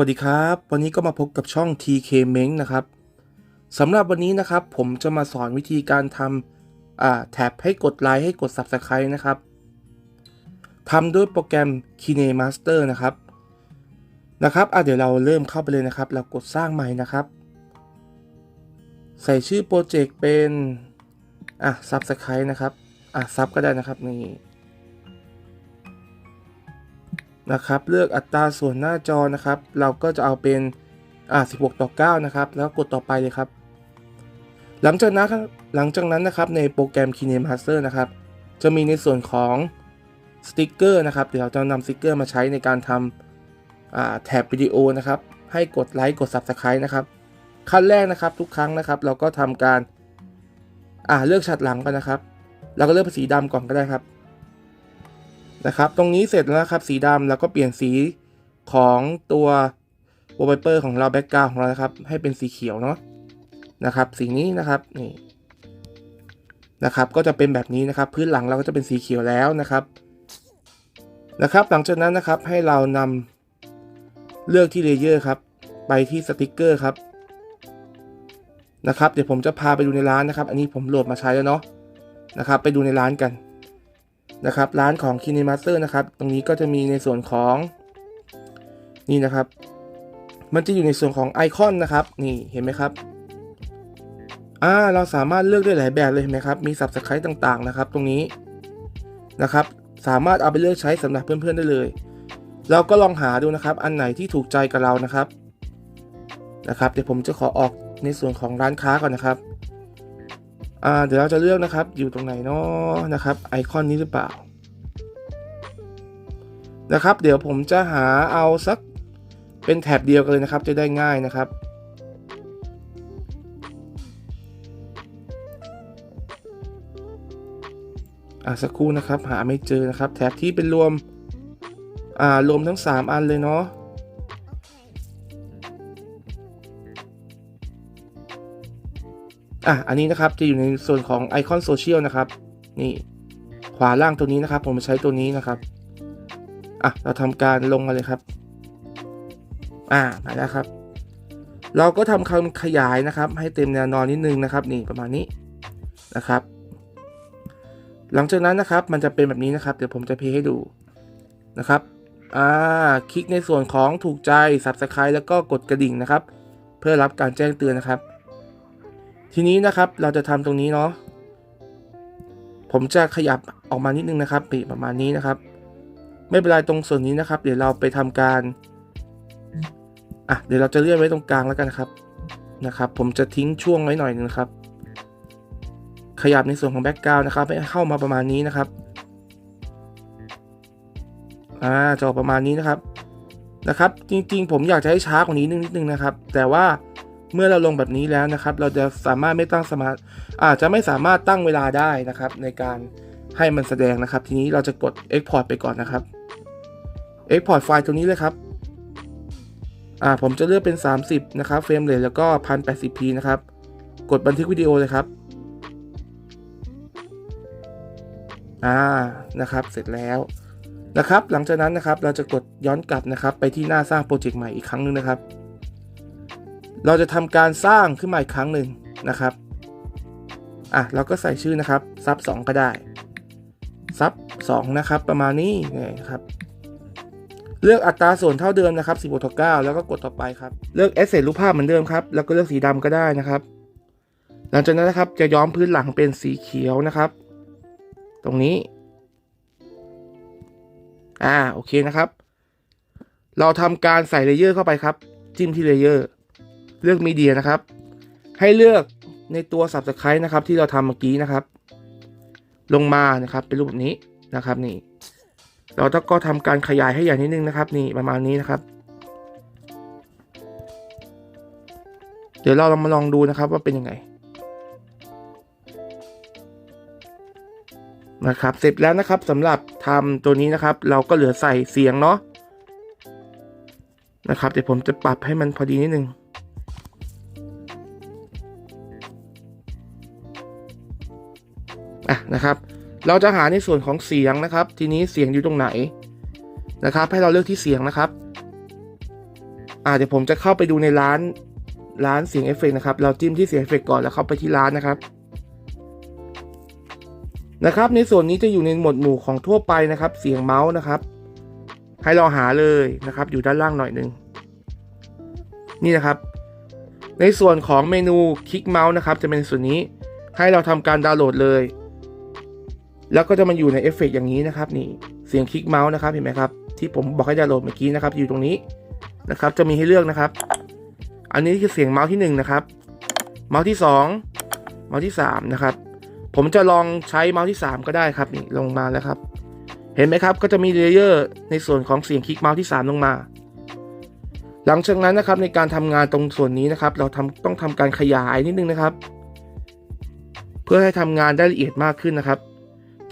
สวัสดีครับ วันนี้ก็มาพบกับช่อง TK m e n g นะครับสำหรับวันนี้นะครับ ผมจะมาสอนวิธีการทำแท็บให้กดไลค์ให้กด Subscribe นะครับทำด้วยโปรแกรม KineMaster นะครับนะครับอะเดี๋ยวเราเริ่มเข้าไปเลยนะครับ เรากดสร้างใหม่นะครับ ใส่ชื่อโปรเจกต์เป็นอะ Subscribe นะครับอะซับก็ได้นะครับนี่ นะครับ เลือกอัตราส่วนหน้าจอนะครับ เราก็จะเอาเป็นอ่า16 ต่อ 9 นะครับ แล้วกดต่อไปเลยครับ หลังจากนั้นหลังจากนั้นนะครับในโปรแกรม KineMaster นะครับ จะมีในส่วนของสติกเกอร์นะครับ เดี๋ยวเราจะนำสติกเกอร์มาใช้ในการทำอ่าแท็บวิดีโอนะครับ ให้กดไลค์กด Subscribe นะครับ ขั้นแรกนะครับทุกครั้งนะครับ เราก็ทำการ อ่าเลือกชัดหลังกันนะครับ เราก็เลือกเป็นสีดำก่อนก็ได้ครับ นะครับ ตรงนี้เสร็จแล้วครับ สีดำแล้วก็เปลี่ยนสีของตัววอลเปเปอร์ของเราแบ็กกราวของเรานะครับ ให้เป็นสีเขียวเนาะนะครับ สีนี้นะครับนี่นะครับ ก็จะเป็นแบบนี้นะครับ พื้นหลังเราก็จะเป็นสีเขียวแล้วนะครับนะครับ หลังจากนั้นนะครับให้เรานำเลือกที่เลเยอร์ครับ ไปที่สติกเกอร์ครับนะครับ เดี๋ยวผมจะพาไปดูในร้านนะครับ อันนี้ผมโหลดมาใช้แล้วเนาะนะครับ ไปดูในร้านกัน นะครับร้านของ KineMaster นะครับตรงนี้ก็จะมีในส่วนของนี่นะครับ มันจะอยู่ในส่วนของไอคอนนะครับนี่เห็นไหมครับอ่าเราสามารถเลือกได้หลายแบบเลยเห็นไหมครับมี Subscribe ต่างๆนะครับ ตรงนี้นะครับ สามารถเอาไปเลือกใช้สำหรับเพื่อนๆได้เลย เราก็ลองหาดูนะครับ อันไหนที่ถูกใจกับเรานะครับนะครับ เดี๋ยวผมจะขอออกในส่วนของร้านค้าก่อนนะครับ อ่าเดี๋ยวเราจะเลือกนะครับอยู่ตรงไหนเนาะนะครับไอคอนนี้หรือเปล่านะครับ เดี๋ยวผมจะหาเอาสักเป็นแถบเดียวกันเลยนะครับ จะได้ง่ายนะครับอ่าสักครู่นะครับหาไม่เจอนะครับ แถบที่เป็นรวมอ่ารวมทั้ง 3 อันเลยเนาะ อะอันนี้นะครับจะอยู่ในส่วนของไอคอนโซเชียลนะครับ นี่ขวาล่างตัวนี้นะครับ ผมใช้ตัวนี้นะครับอะเราทำการลงมาเลยครับ อ่ามาแล้วครับ เราก็ทำคำขยายนะครับ ให้เต็มแนวนอนนิดนึงนะครับ นี่ประมาณนี้นะครับ หลังจากนั้นนะครับ มันจะเป็นแบบนี้นะครับ เดี๋ยวผมจะเพย์ให้ดูนะครับอ่าคลิกในส่วนของถูกใจ Subscribe แล้วก็กดกระดิ่งนะครับ เพื่อรับการแจ้งเตือนนะครับ ทีนี้นะครับเราจะทำตรงนี้เนาะผมจะขยับออกมานิดนึงนะครับปีประมาณนี้นะครับ ไม่เป็นไรตรงส่วนนี้นะครับ เดี๋ยวเราไปทำการอะเดี๋ยวเราจะเลื่อนไว้ตรงกลางแล้วกันนะครับนะครับ ผมจะทิ้งช่วงไว้หน่อยนึงครับ ขยับในส่วนของแบ็กกราวนะครับให้เข้ามาประมาณนี้นะครับอ่าจะออกประมาณนี้นะครับนะครับ จริงๆ ผมอยากจะให้ช้ากว่านี้นิดนึงนะครับ แต่ว่า เมื่อเราลงแบบนี้แล้วนะครับ เราจะสามารถไม่ตั้งสมาร์ทอาจจะไม่สามารถตั้งเวลาได้นะครับ ในการให้มันแสดงนะครับ ทีนี้เราจะกด Export ไปก่อนนะครับ Export ไฟล์ตัวนี้เลยครับอ่าผมจะเลือกเป็น 30 นะครับ เฟรมเรทแล้วก็ 1080p นะครับ กดบันทึกวิดีโอเลยครับ อ่า นะครับ เสร็จแล้ว นะครับ หลังจากนั้นนะครับ เราจะกดย้อนกลับนะครับ ไปที่หน้าสร้างโปรเจกต์ใหม่อีกครั้งหนึงนะครับ เราจะทำการสร้างขึ้นมาอีกครั้งหนึ่งนะครับอะเราก็ใส่ชื่อนะครับซับ2ก็ได้ซับ2นะครับ ประมาณนี้นี่ครับ เลือกอัตราส่วนเท่าเดิมนะครับ16ต่อ9แล้วก็กดต่อไปครับ เลือกเอสเซทรูปภาพเหมือนเดิมครับ แล้วก็เลือกสีดำก็ได้นะครับ หลังจากนั้นนะครับจะย้อมพื้นหลังเป็นสีเขียวนะครับ ตรงนี้ อ่าโอเคนะครับ เราทำการใส่เลเยอร์เข้าไปครับ จิ้มที่เลเยอร์ เลือกมีเดียนะครับ ให้เลือกในตัว Subscribe นะครับ ที่เราทำเมื่อกี้นะครับ ลงมานะครับ เป็นรูปแบบนี้นะครับนี่ เราต้องก็ทำการขยายให้ใหญ่นิดนึงนะครับ นี่ประมาณนี้นะครับ เดี๋ยวเราลองมาลองดูนะครับว่าเป็นยังไงนะครับเสร็จแล้วนะครับสำหรับทำตัวนี้นะครับ เราก็เหลือใส่เสียงเนาะนะครับเดี๋ยวผมจะปรับให้มันพอดีนิดนึง อะนะครับ เราจะหาในส่วนของเสียงนะครับ ทีนี้เสียงอยู่ตรงไหนนะครับ ให้เราเลือกที่เสียงนะครับอ่าเดี๋ยวผมจะเข้าไปดูในร้านร้านเสียงเอฟเฟกต์นะครับ เราจิ้มที่เสียงเอฟเฟกต์ก่อนแล้วเข้าไปที่ร้านนะครับนะครับ ในส่วนนี้จะอยู่ในหมวดหมู่ของทั่วไปนะครับ เสียงเมาส์นะครับ ให้เราหาเลยนะครับ อยู่ด้านล่างหน่อยหนึ่งนี่นะครับ ในส่วนของเมนูคลิกเมาส์นะครับ จะเป็นส่วนนี้ให้เราทำการดาวน์โหลดเลย แล้วก็จะมาอยู่ในเอฟเฟกต์อย่างนี้นะครับนี่เสียงคลิกเมาส์นะครับเห็นไหมครับที่ผมบอกให้ดาวน์โหลดเมื่อกี้นะครับอยู่ตรงนี้นะครับ จะมีให้เลือกนะครับ อันนี้คือเสียงเมาส์ที่หนึ่งนะครับเมาส์ที่สองเมาส์ที่สามนะครับผมจะลองใช้เมาส์ที่สามก็ได้ครับนี่ลงมาแล้วครับ เห็นไหมครับก็จะมีเลเยอร์ในส่วนของเสียงคลิกเมาส์ที่สามลงมา หลังจากนั้นนะครับในการทำงานตรงส่วนนี้นะครับ เราทำต้องทำการขยายนิดนึงนะครับ เพื่อให้ทำงานได้ละเอียดมากขึ้นนะครับ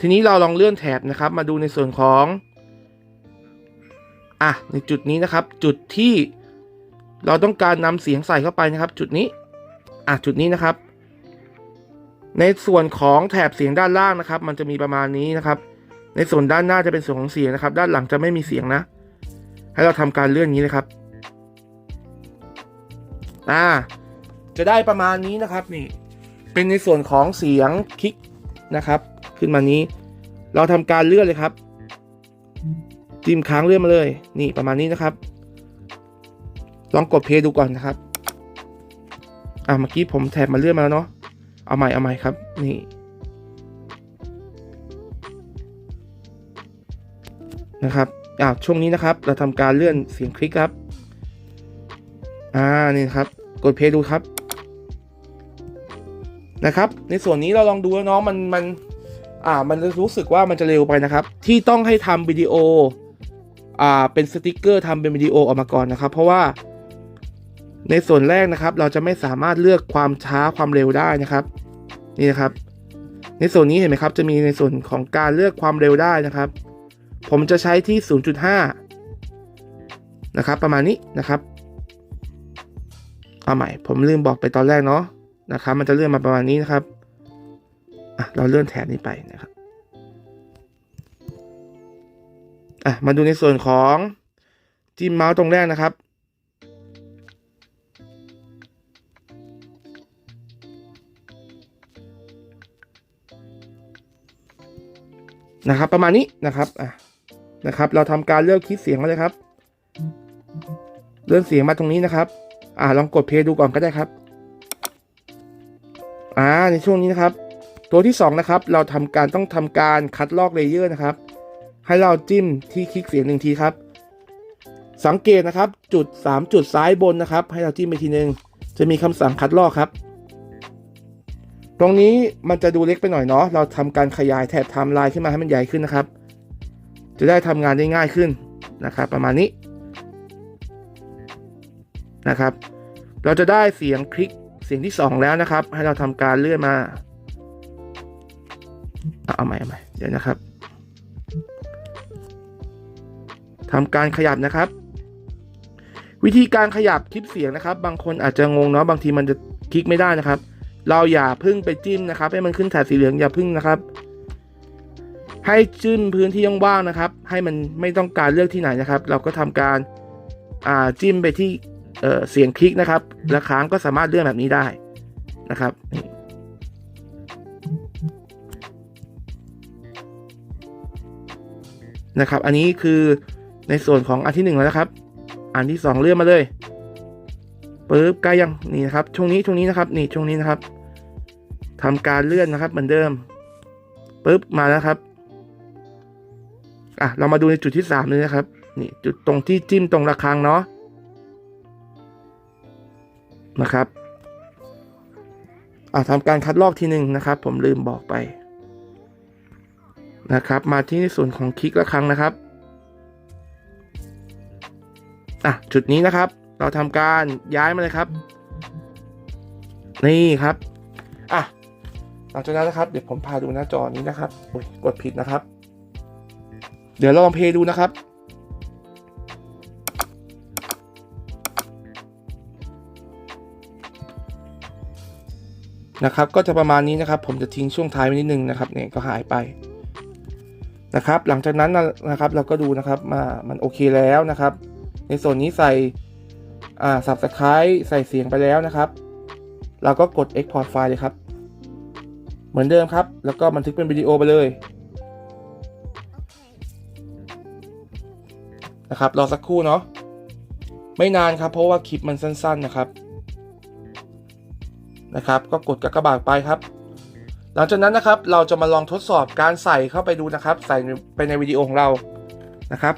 ทีนี้เราลองเลื่อนแถบนะครับ มาดูในส่วนของอะในจุดนี้นะครับ จุดที่เราต้องการนำเสียงใส่เข้าไปนะครับ จุดนี้อะจุดนี้นะครับ ในส่วนของแถบเสียงด้านล่างนะครับ มันจะมีประมาณนี้นะครับ ในส่วนด้านหน้าจะเป็นส่วนของเสียงนะครับ ด้านหลังจะไม่มีเสียงนะ ให้เราทำการเลื่อนนี้เลยครับอ่าจะได้ประมาณนี้นะครับนี่เป็นในส่วนของเสียงคลิกนะครับ ขึ้นมานี้ เราทำการเลื่อนเลยครับ จิ้มค้างเลื่อนมาเลย นี่ประมาณนี้นะครับ ลองกดเพย์ดูก่อนนะครับ อ่าเมื่อกี้ผมแถบมาเลื่อนมาแล้วเนาะ เอาใหม่เอาใหม่ครับ นี่นะครับอ่าช่วงนี้นะครับ เราทำการเลื่อนเสียงคลิกครับ อ่า นี่ครับ กดเพย์ดูครับ นะครับ ในส่วนนี้เราลองดูแล้วเนาะมันมัน อ่ามันรู้สึกว่ามันจะเร็วไปนะครับ ที่ต้องให้ทำวิดีโออ่าเป็นสติกเกอร์ทำเป็นวิดีโอออกมาก่อนนะครับ เพราะว่า ในส่วนแรกนะครับ เราจะไม่สามารถเลือกความช้าความเร็วได้นะครับ นี่นะครับ ในส่วนนี้เห็นไหมครับ จะมีในส่วนของการเลือกความเร็วได้นะครับ ผมจะใช้ที่ 0.5 นะครับ ประมาณนี้นะครับเอาใหม่ผมลืมบอกไปตอนแรกเนาะนะครับ มันจะเลื่อนมาประมาณนี้นะครับ อะเราเลื่อนแถบนี้ไปนะครับอะมาดูในส่วนของจิ้มเมาส์ตรงแรกนะครับ นะครับ ประมาณนี้นะครับอะนะครับ เราทำการเลือกคลิปเสียงมาเลยครับ เลื่อนเสียงมาตรงนี้นะครับ อ่าลองกดเพลย์ดูก่อนก็ได้ครับ อ่าในช่วงนี้นะครับ ตัวที่2นะครับเราทำการต้องทำการคัดลอกเลเยอร์นะครับ ให้เราจิ้มที่คลิกเสียงหนึ่งทีครับ สังเกตนะครับจุด 3 จุดซ้ายบนนะครับ ให้เราจิ้มไปทีนึง จะมีคำสั่งคัดลอกครับ ตรงนี้มันจะดูเล็กไปหน่อยเนาะเราทำการขยายแถบไทม์ไลน์ขึ้นมาให้มันใหญ่ขึ้นนะครับ จะได้ทำงานได้ง่ายขึ้นนะครับ ประมาณนี้นะครับ เราจะได้เสียงคลิกเสียงที่ 2 แล้วนะครับ ให้เราทำการเลื่อนมา เอาใหม่เอาใหม่เดี๋ยวนะครับทำการขยับนะครับ วิธีการขยับคลิปเสียงนะครับ บางคนอาจจะงงเนาะบางทีมันจะคลิกไม่ได้นะครับ เราอย่าพึ่งไปจิ้มนะครับ ให้มันขึ้นแถบสีเหลืองอย่าพึ่งนะครับ ให้จิ้มพื้นที่ว่างๆนะครับ ให้มันไม่ต้องการเลือกที่ไหนนะครับ เราก็ทำการอ่าจิ้มไปที่เเสียงคลิกนะครับแล้วค้างก็สามารถเลื่อนแบบนี้ได้นะครับ นะครับ อันนี้คือในส่วนของอันที่หนึ่งแล้วนะครับ อันที่สองเลื่อนมาเลยปึ๊บใกล้ยังนี่นะครับช่วงนี้ช่วงนี้นะครับนี่ช่วงนี้นะครับทำการเลื่อนนะครับเหมือนเดิมปึ๊บมาแล้วครับอะเรามาดูในจุดที่สามเลยนะครับนี่จุดตรงที่จิ้มตรงระฆังเนาะนะครับอะทำการคัดลอกทีหนึ่งนะครับ ผมลืมบอกไป นะครับ มาที่ในส่วนของคลิกระฆังนะครับอะจุดนี้นะครับ เราทำการย้ายมาเลยครับ นี่ครับอะหลังจากนั้นนะครับ เดี๋ยวผมพาดูหน้าจอนี้นะครับโอ้ยกดผิดนะครับ เดี๋ยวเราลองเพย์ดูนะครับนะครับ ก็จะประมาณนี้นะครับ ผมจะทิ้งช่วงท้ายไว้นิดนึงนะครับเนี่ยก็หายไป นะครับ หลังจากนั้นนะครับเราก็ดูนะครับมามันโอเคแล้วนะครับ ในส่วนนี้ใส่อ่า subscribe ใส่เสียงไปแล้วนะครับ เราก็กด export ไฟล์เลยครับ เหมือนเดิมครับ แล้วก็บันทึกเป็นวิดีโอไปเลยนะครับรอสักครู่เนาะไม่นานครับ เพราะว่าคลิปมันสั้น ๆนะครับนะครับ ก็กดกากบาทไปครับ หลังจากนั้นนะครับเราจะมาลองทดสอบการใส่เข้าไปดูนะครับ ใส่ไปในวิดีโอของเรานะครับ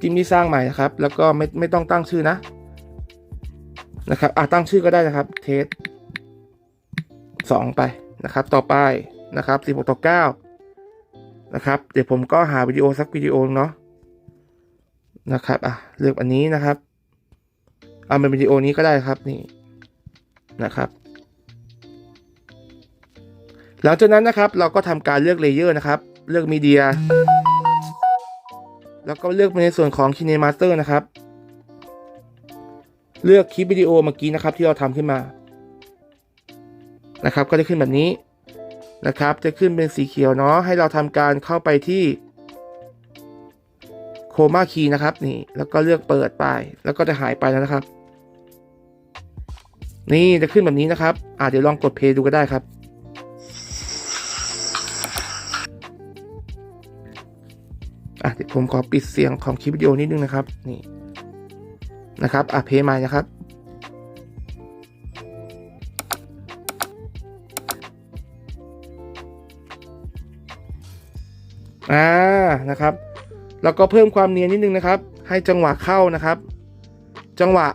จิมที่สร้างใหม่นะครับ แล้วก็ไม่ไม่ต้องตั้งชื่อนะนะครับอะตั้งชื่อก็ได้นะครับเทสสองไปนะครับ ต่อไปนะครับสิบหกต่อเก้านะครับ เดี๋ยวผมก็หาวิดีโอสักวิดีโอเนาะนะครับอะเลือกอันนี้นะครับเอาเป็นวิดีโอนี้ก็ได้ครับนี่นะครับ หลังจากนั้นนะครับเราก็ทำการเลือกเลเยอร์นะครับ เลือกมีเดียแล้วก็เลือกในส่วนของ KineMaster นะครับ เลือกคลิปวิดีโอเมื่อกี้นะครับที่เราทำขึ้นมา นะครับ ก็จะขึ้นแบบนี้นะครับ จะขึ้นเป็นสีเขียวเนาะให้เราทำการเข้าไปที่โคม่าคีนะครับนี่แล้วก็เลือกเปิดไป แล้วก็จะหายไปแล้วนะครับ นี่จะขึ้นแบบนี้นะครับอ่าเดี๋ยวลองกดเพย์ดูก็ได้ครับ อะเดี๋ยวผมขอปิดเสียงของคลิปวิดีโอนิดนึงนะครับนี่นะครับอะเพลย์ใหม่นะครับอ่านะครับ แล้วก็เพิ่มความเนียนนิดนึงนะครับ ให้จังหวะเข้านะครับ จังหวะ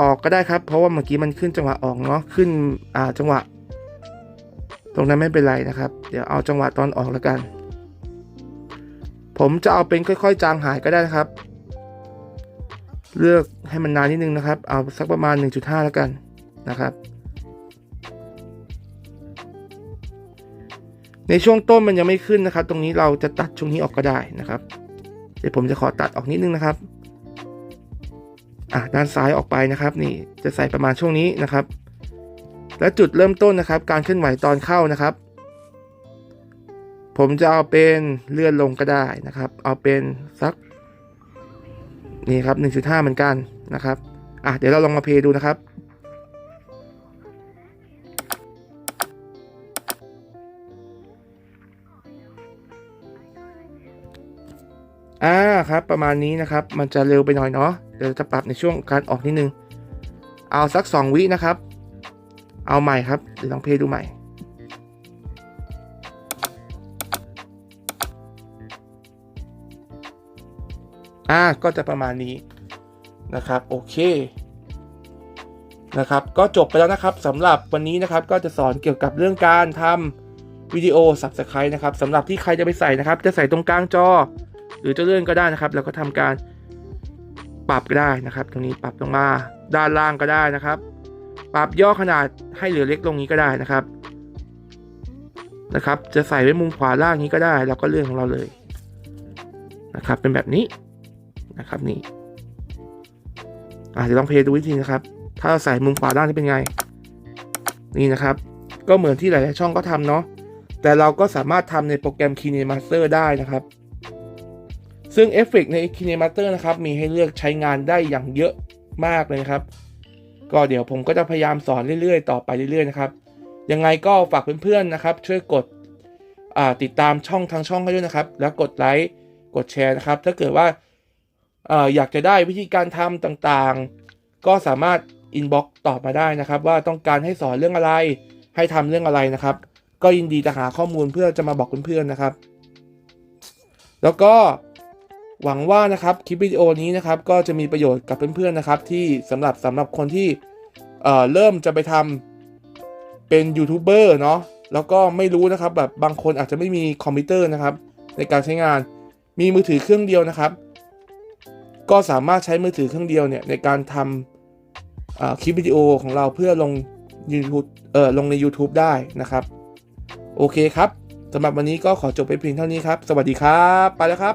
ออกก็ได้ครับ เพราะว่าเมื่อกี้มันขึ้นจังหวะออกเนาะขึ้นอ่าจังหวะ ตรงนั้นไม่เป็นไรนะครับ เดี๋ยวเอาจังหวะตอนออกแล้วกัน ผมจะเอาเป็นค่อย ๆ จางหายก็ได้นะครับ เลือกให้มันนานนิดนึงนะครับ เอาสักประมาณ 1.5 แล้วกันนะครับ ในช่วงต้นมันยังไม่ขึ้นนะครับ ตรงนี้เราจะตัดช่วงนี้ออกก็ได้นะครับ เดี๋ยวผมจะขอตัดออกนิดนึงนะครับอะด้านซ้ายออกไปนะครับนี่จะใส่ประมาณช่วงนี้นะครับ และจุดเริ่มต้นนะครับ การเคลื่อนไหวตอนเข้านะครับ ผมจะเอาเป็นเลื่อนลงก็ได้นะครับ เอาเป็นสัก นี่ครับ 1.5 เหมือนกันนะครับ อะเดี๋ยวเราลองมาเพย์ดูนะครับอ่าครับประมาณนี้นะครับ มันจะเร็วไปหน่อยเนาะเดี๋ยวจะปรับในช่วงการออกนิดนึง เอาสัก 2 วินะครับ เอาใหม่ครับเดี๋ยวลองเพย์ดูใหม่ อ่าก็จะประมาณนี้นะครับโอเคนะครับก็จบไปแล้วนะครับสำหรับวันนี้นะครับก็จะสอนเกี่ยวกับเรื่องการทำวิดีโอ Subscribe นะครับสำหรับที่ใครจะไปใส่นะครับ จะใส่ตรงกลางจอ หรือจะเลื่อนก็ได้นะครับ แล้วก็ทำการปรับก็ได้นะครับ ตรงนี้ปรับลงมาด้านล่างก็ได้นะครับ ปรับย่อขนาดให้เหลือเล็กลงนี้ก็ได้นะครับนะครับ จะใส่ไว้มุมขวาล่างนี้ก็ได้เราก็เลื่อนของเราเลยนะครับ เป็นแบบนี้ นะครับนี่อะเดี๋ยวลองเพย์ดูวิธีนะครับ ถ้าเราใส่มุมขวาด้านนี้เป็นไง นี่นะครับ ก็เหมือนที่หลาย ๆ ช่องก็ทำเนาะ แต่เราก็สามารถทำในโปรแกรม KineMaster ได้นะครับ ซึ่งเอฟเฟกใน KineMaster นะครับ มีให้เลือกใช้งานได้อย่างเยอะมากเลยครับ ก็เดี๋ยวผมก็จะพยายามสอนเรื่อย ๆ ต่อไปเรื่อย ๆ นะครับ ยังไงก็ฝากเพื่อน ๆ นะครับ ช่วยกดติดตามช่องทางช่องให้ด้วยนะครับ แล้วกดไลค์ กดแชร์นะครับ ถ้าเกิดว่า อยากจะได้วิธีการทำต่างๆ ก็สามารถอินบ็อกตอบมาได้นะครับ ว่าต้องการให้สอนเรื่องอะไร ให้ทำเรื่องอะไรนะครับ ก็ยินดีจะหาข้อมูลเพื่อจะมาบอกเพื่อนๆนะครับ แล้วก็หวังว่านะครับคลิปวิดีโอนี้นะครับก็จะมีประโยชน์กับเพื่อนๆนะครับ ที่สำหรับสำหรับคนที่เเริ่มจะไปทำเป็นยูทูบเบอร์เนาะแล้วก็ไม่รู้นะครับแบบบางคนอาจจะไม่มีคอมพิวเตอร์นะครับ ในการใช้งานมีมือถือเครื่องเดียวนะครับ ก็สามารถใช้มือถือเครื่องเดียวเนี่ยในการทำคลิปวิดีโอของเราเพื่อลง YouTube เอ่อลงใน YouTube ได้นะครับ โอเคครับสำหรับวันนี้ก็ขอจบไปเพียงเท่านี้ครับ สวัสดีครับ ไปแล้วครับ